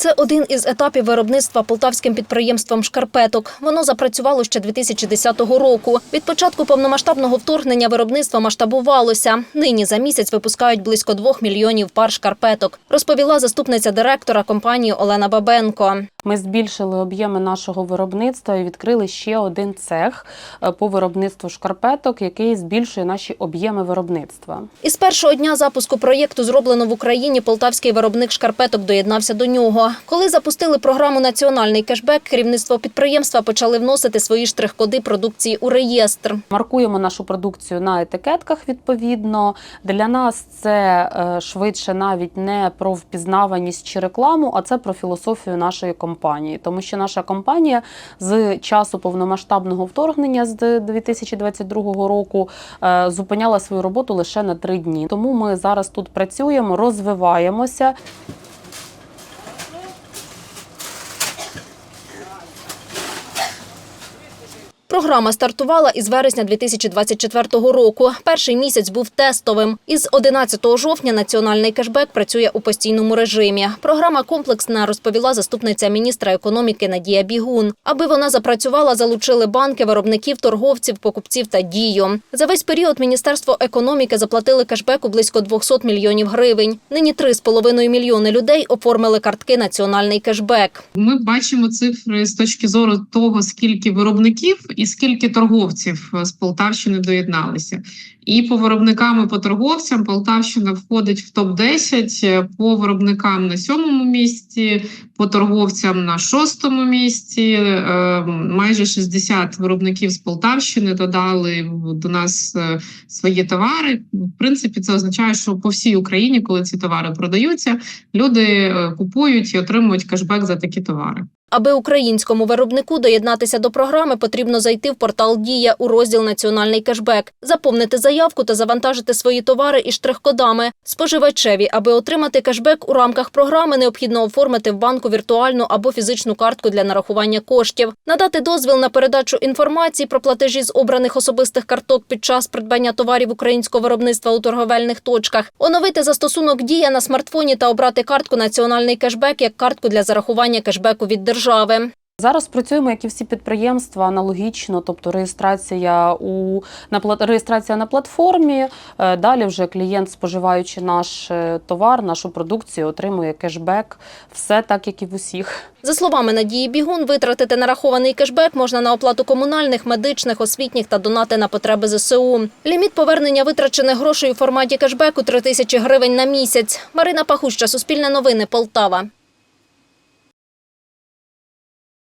Це один із етапів виробництва полтавським підприємством шкарпеток. Воно запрацювало ще 2010 року. Від початку повномасштабного вторгнення виробництво масштабувалося. Нині за місяць випускають близько двох мільйонів пар шкарпеток, розповіла заступниця директора компанії Олена Бабенко. Ми збільшили об'єми нашого виробництва і відкрили ще один цех е, по виробництву шкарпеток, який збільшує наші об'єми виробництва. Із першого дня запуску проєкту зроблено в Україні полтавський виробник шкарпеток доєднався до нього. Коли запустили програму Національний кешбек, керівництво підприємства почали вносити свої штрих-коди продукції у реєстр. Маркуємо нашу продукцію на етикетках. Відповідно, для нас це е, швидше навіть не про впізнаваність чи рекламу, а це про філософію нашої компанії. Тому що наша компанія з часу повномасштабного вторгнення з 2022 року е, зупиняла свою роботу лише на три дні. Тому ми зараз тут працюємо, розвиваємося. Програма стартувала із вересня 2024 року. Перший місяць був тестовим. Із 11 жовтня національний кешбек працює у постійному режимі. Програма комплексна, розповіла заступниця міністра економіки Надія Бігун. Аби вона запрацювала, залучили банки, виробників, торговців, покупців та дію. За весь період Міністерство економіки заплатили кешбеку близько 200 мільйонів гривень. Нині 3,5 мільйони людей оформили картки національний кешбек. Ми бачимо цифри з точки зору того, скільки виробників і скільки торговців е, з Полтавщини доєдналися. І по виробникам і по торговцям Полтавщина входить в топ 10 по виробникам на сьомому місці, по торговцям на шостому місці. Е, Майже 60 виробників з Полтавщини додали до нас е, свої товари. В принципі, це означає, що по всій Україні, коли ці товари продаються, люди е, купують і отримують кешбек за такі товари. Аби українському виробнику доєднатися до програми, потрібно зайти в портал Дія у розділ Національний кешбек, заповнити заявку та завантажити свої товари із штрих-кодами. Споживачеві, аби отримати кешбек у рамках програми, необхідно оформити в банку віртуальну або фізичну картку для нарахування коштів, надати дозвіл на передачу інформації про платежі з обраних особистих карток під час придбання товарів українського виробництва у торговельних точках, оновити застосунок Дія на смартфоні та обрати картку Національний кешбек як картку для зарахування кешбеку від держави. Зараз працюємо, як і всі підприємства, аналогічно, тобто реєстрація у на реєстрація на платформі. е, Далі вже клієнт, споживаючи наш е, товар, нашу продукцію, отримує кешбек. Все так, як і в усіх. За словами Надії Бігун, витратити нарахований кешбек можна на оплату комунальних, медичних, освітніх та донати на потреби ЗСУ. Ліміт повернення витрачених грошей у форматі кешбеку – 3 тисячі гривень на місяць. Марина Пахуща, Суспільне новини, Полтава.